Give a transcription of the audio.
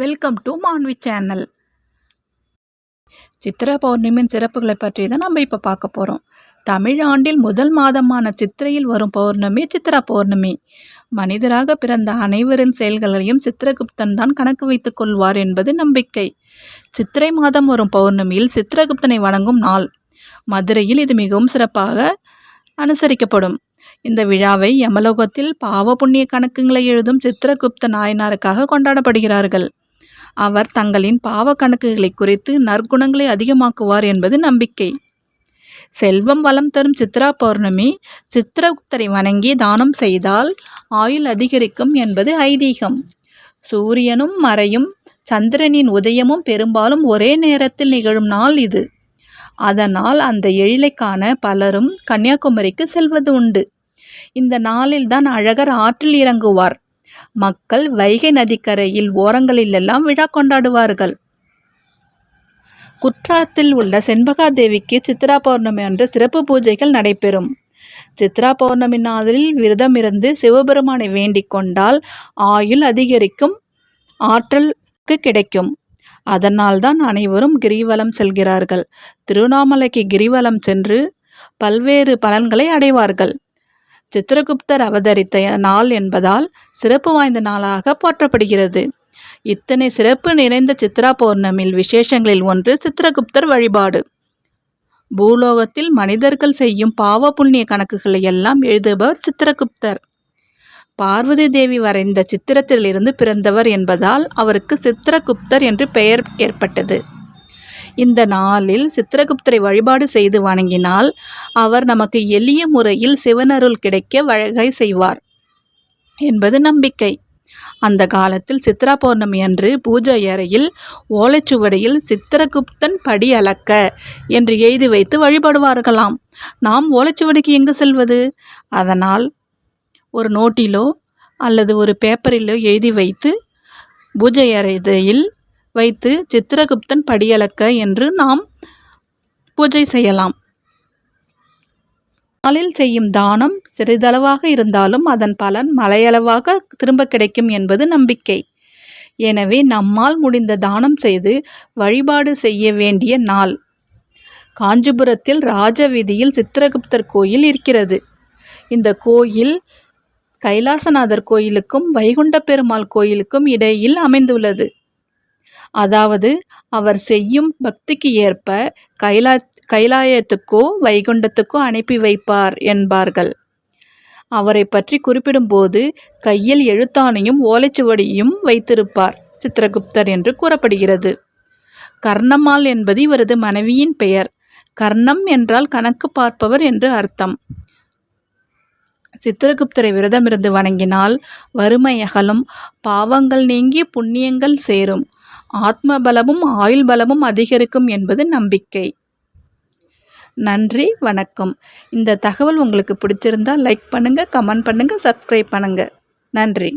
Welcome to Manvi channel Chithirai பௌர்ணமியின் சிறப்புகளை பற்றி தான் நம்ம இப்போ பார்க்க போகிறோம் தமிழ் ஆண்டில் முதல் மாதமான சித்திரையில் வரும் பௌர்ணமி சித்ரா பௌர்ணமி. மனிதராக பிறந்த அனைவரின் செயல்களையும் சித்திரகுப்தன் தான் கணக்கு வைத்துக் கொள்வார் என்பது நம்பிக்கை. சித்திரை மாதம் வரும் பௌர்ணமியில் சித்திரகுப்தனை வணங்கும் நாள். மதுரையில் இது மிகவும் சிறப்பாக அனுசரிக்கப்படும். இந்த விழாவை யமலோகத்தில் பாவ புண்ணிய கணக்குகளை எழுதும் சித்திரகுப்த நாயனாருக்காக கொண்டாடப்படுகிறார்கள். அவர் தங்களின் பாவ கணக்குகளை குறித்து நற்குணங்களை அதிகமாக்குவார் என்பது நம்பிக்கை. செல்வம் வளம் தரும் சித்ரா பௌர்ணமி சித்திரகுப்தரை வணங்கி தானம் செய்தால் ஆயுள் அதிகரிக்கும் என்பது ஐதீகம். சூரியனும் மறையும் சந்திரனின் உதயமும் பெரும்பாலும் ஒரே நேரத்தில் நிகழும் நாள் இது. அதனால் அந்த எழிலைக்கான பலரும் கன்னியாகுமரிக்கு செல்வது உண்டு. இந்த நாளில் தான் அழகர் ஆற்றில் இறங்குவார். மக்கள் வைகை நதிக்கரையில் ஓரங்களிலெல்லாம் விழா கொண்டாடுவார்கள். குற்றாலத்தில் உள்ள செண்பகாதேவிக்கு சித்ரா பௌர்ணமி அன்று சிறப்பு பூஜைகள் நடைபெறும். சித்ரா பௌர்ணமி நாளில் விரதம் இருந்து சிவபெருமானை வேண்டிக் கொண்டால் ஆயுள் அதிகரிக்கும் ஆற்றலுக்கு கிடைக்கும். அதனால்தான் அனைவரும் கிரிவலம் செல்கிறார்கள். திருவண்ணாமலைக்கு கிரிவலம் சென்று பல்வேறு பலன்களை அடைவார்கள். சித்திரகுப்தர் அவதரித்த நாள் என்பதால் சிறப்பு வாய்ந்த நாளாக போற்றப்படுகிறது. இத்தனை சிறப்பு நிறைந்த சித்ரா பௌர்ணமியில் விசேஷங்களில் ஒன்று சித்திரகுப்தர் வழிபாடு. பூலோகத்தில் மனிதர்கள் செய்யும் பாவ புண்ணிய கணக்குகளை எல்லாம் எழுதுபவர் சித்திரகுப்தர். பார்வதி தேவி வரைந்த சித்திரத்திலிருந்து பிறந்தவர் என்பதால் அவருக்கு சித்திரகுப்தர் என்று பெயர் ஏற்பட்டது. இந்த நாளில் சித்திரகுப்தரை வழிபாடு செய்து வணங்கினால் அவர் நமக்கு எளிய முறையில் சிவனருள் கிடைக்க வழகை செய்வார் என்பது நம்பிக்கை. அந்த காலத்தில் சித்ரா பௌர்ணமி அன்று பூஜை அறையில் ஓலைச்சுவடியில் சித்திரகுப்தன் படி அளக்க என்று எழுதி வைத்து வழிபடுவார்களாம். நாம் ஓலைச்சுவடிக்கு எங்கு செல்வது? அதனால் ஒரு நோட்டிலோ அல்லது ஒரு பேப்பரிலோ எழுதி வைத்து பூஜை அறையில் வைத்து சித்திரகுப்தன் படியளக்க என்று நாம் பூஜை செய்யலாம். நாளில் செய்யும் தானம் சிறிதளவாக இருந்தாலும் அதன் பலன் மலையளவாக திரும்ப கிடைக்கும் என்பது நம்பிக்கை. எனவே நம்மால் முடிந்த தானம் செய்து வழிபாடு செய்ய வேண்டிய நாள். காஞ்சிபுரத்தில் ராஜ வீதியில் சித்திரகுப்தர் கோயில் இருக்கிறது. இந்த கோயில் கைலாசநாதர் கோயிலுக்கும் வைகுண்ட பெருமாள் கோயிலுக்கும் இடையில் அமைந்துள்ளது. அதாவது அவர் செய்யும் பக்திக்கு ஏற்ப கைலா கைலாயத்துக்கோ வைகுண்டத்துக்கோ அனுப்பி வைப்பார் என்பார்கள். அவரை பற்றி குறிப்பிடும்போது கையில் எழுத்தானையும் ஓலைச்சுவடியும் வைத்திருப்பார் சித்திரகுப்தர் என்று கூறப்படுகிறது. கர்ணம்மாள் என்பது இவரது மனைவியின் பெயர். கர்ணம் என்றால் கணக்கு பார்ப்பவர் என்று அர்த்தம். சித்திரகுப்தரை விரதமிருந்து வணங்கினால் வறுமை அகலும் பாவங்கள் நீங்கி புண்ணியங்கள் சேரும். ஆத்ம பலமும் ஆயுள் பலமும் அதிகரிக்கும் என்பது நம்பிக்கை. நன்றி வணக்கம். இந்த தகவல் உங்களுக்கு பிடிச்சிருந்தா லைக் பண்ணுங்கள் கமெண்ட் பண்ணுங்கள் சப்ஸ்கிரைப் பண்ணுங்கள் நன்றி.